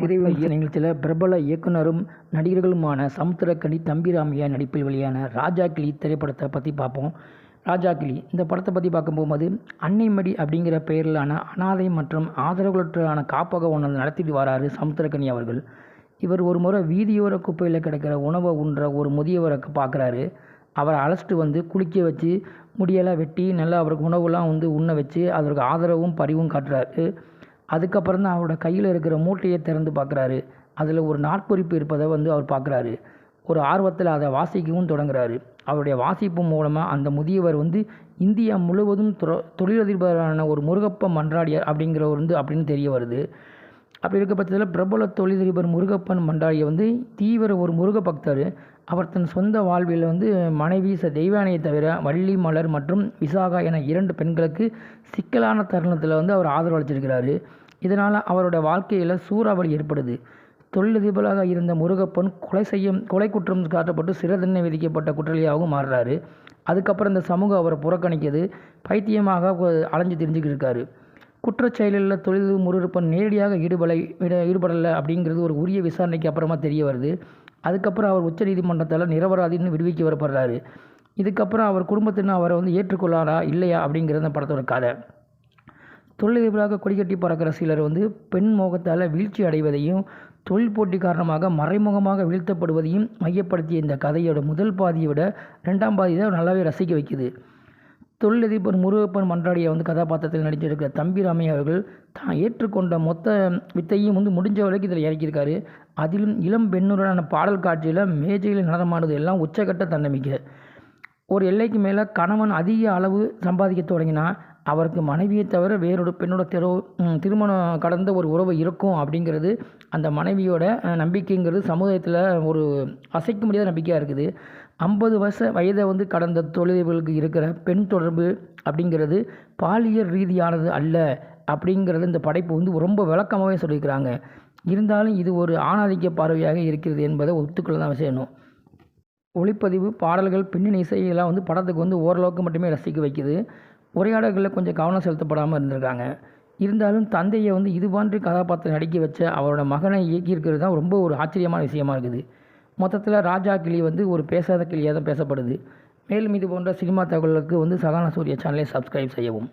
திரையுலக நிகழ்ச்சியில் பிரபல இயக்குனரும் நடிகர்களுமான சமுத்திரக்கனி தம்பிராமையா நடிப்பில் வெளியான ராஜா கிளி திரைப்படத்தை பற்றி பார்ப்போம். ராஜா கிளி இந்த படத்தை பற்றி பார்க்க போகும்போது அன்னைமடி அப்படிங்கிற பெயரிலான அனாதை மற்றும் ஆதரவுகளற்றான காப்பகம் ஒன்று நடத்திட்டு வராரு சமுத்திரக்கனி அவர்கள். இவர் ஒரு முறை வீதியோர குப்பையில் கிடக்கிற உணவை உண்ற ஒரு முதியவரை பார்க்குறாரு. அவரை அழைச்சிட்டு வந்து குளிக்க வச்சு முடியெல்லாம் வெட்டி நல்லா அவருக்கு உணவுலாம் வந்து உண்ண வச்சு அவருக்கு ஆதரவும் பரிவும் காட்டுறாரு. அதுக்கப்புறம் தான் அவரோட கையில் இருக்கிற மூட்டையை திறந்து பார்க்குறாரு. அதில் ஒரு நாட்குறிப்பு இருப்பதை வந்து அவர் பார்க்குறாரு. ஒரு ஆர்வத்தில் அதை வாசிக்கவும் தொடங்குறாரு. அவருடைய வாசிப்பு மூலமாக அந்த முதியவர் வந்து இந்தியா முழுவதும் தொ தொழிலதிபரான ஒரு முருகப்ப மன்றாடியார் அப்படிங்கிறவர் வந்து அப்படின்னு தெரிய வருது. அப்படி இருக்க பட்சத்தில் பிரபல தொழிலதிபர் முருகப்பன் மண்டாடியை வந்து தீவிர ஒரு முருக பக்தர் அவர் தன் சொந்த வாழ்வில் வந்து மனைவி ச தெய்வானையை தவிர வள்ளி மலர் மற்றும் விசாகா என இரண்டு பெண்களுக்கு சிக்கலான தருணத்தில் வந்து அவர் ஆதரவு அளிச்சிருக்கிறாரு. இதனால் அவரோட வாழ்க்கையில் சூறாவளி ஏற்படுது. தொழிலதிபராக இருந்த முருகப்பன் கொலை செய்யும் கொலை குற்றம் காட்டப்பட்டு சிறை தண்டனை விதிக்கப்பட்ட குற்றவாளியாகவும் மாறுறாரு. அதுக்கப்புறம் இந்த சமூகம் அவரை புறக்கணிக்கிறது பைத்தியமாக அலைஞ்சு தெரிஞ்சுக்கிட்டு இருக்காரு. குற்றச்செயலில் தொழில் முருகப்பன் நேரடியாக ஈடுபலை ஈடுபடலை அப்படிங்கிறது ஒரு உரிய விசாரணைக்கு அப்புறமா தெரிய வருது. அதுக்கப்புறம் அவர் உச்சநீதிமன்றத்தால் நிரபராதின்னு விடுவிக்க வரப்படுறாரு இதுக்கப்புறம் அவர் குடும்பத்தினர் அவரை வந்து ஏற்றுக்கொள்ளாரா இல்லையா அப்படிங்கிறது அந்த படத்தோட கதை. தொழிலதிபராக கொடிக்கட்டி பறக்கிற சிலர் வந்து பெண் மோகத்தால் வீழ்ச்சி அடைவதையும் தொழில் போட்டி காரணமாக மறைமுகமாக வீழ்த்தப்படுவதையும் மையப்படுத்திய இந்த கதையோட முதல் பாதியை விட ரெண்டாம் பாதி தான் நல்லாவே ரசிக்க வைக்குது. தொழிலதிபர் முருகப்பன் மன்றாடியை வந்து கதாபாத்திரத்தில் நடிச்சிருக்கிற தம்பிராமை அவர்கள் தான் ஏற்றுக்கொண்ட மொத்த வித்தையும் வந்து முடிஞ்ச வரைக்கும் இதில் இறக்கியிருக்காரு. அதிலும் இளம் பெண்ணுடனான பாடல் காட்சியில் மேஜையில் நடனமானது எல்லாம் உச்சக்கட்ட தன்னம்பிக்கை. ஒரு எல்லைக்கு மேலே கணவன் அதிக அளவு சம்பாதிக்க தொடங்கினா அவருக்கு மனைவியை தவிர வேறொரு பெண்ணோட திரு திருமணம் கடந்த ஒரு உறவு இருக்கும் அப்படிங்கிறது அந்த மனைவியோட நம்பிக்கைங்கிறது சமுதாயத்தில் ஒரு அசைக்க முடியாத நம்பிக்கையாக இருக்குது. ஐம்பது வருஷ வயதை வந்து கடந்த தொழில்களுக்கு இருக்கிற பெண் தொடர்பு அப்படிங்கிறது பாலியல் ரீதியானது அல்ல அப்படிங்கிறது இந்த படைப்பு வந்து ரொம்ப விளக்கமாகவே சொல்லியிருக்கிறாங்க. இருந்தாலும் இது ஒரு ஆணாதிக்க பார்வையாக இருக்கிறது என்பதை ஒத்துக்கொள்ள தான் செய்யணும். ஒளிப்பதிவு பாடல்கள் பின்னணி இசையெல்லாம் வந்து படத்துக்கு வந்து ஓரளவுக்கு மட்டுமே ரசிக்க வைக்குது. உரையாடல்களில் கொஞ்சம் கவனம் செலுத்தப்படாமல் இருந்திருக்காங்க. இருந்தாலும் தந்தையை வந்து இது போன்ற கதாபாத்திரம் நடிக்க வச்ச அவரோட மகனை இயக்கியிருக்கிறது தான் ரொம்ப ஒரு ஆச்சரியமான விஷயமா இருக்குது. மொத்தத்தில் ராஜா கிளி வந்து ஒரு பேசாத கிளியாக தான் பேசப்படுது. மேலும் இது போன்ற சினிமா தகவல்களுக்கு வந்து சகான சூரிய சேனலை சப்ஸ்கிரைப் செய்யவும்.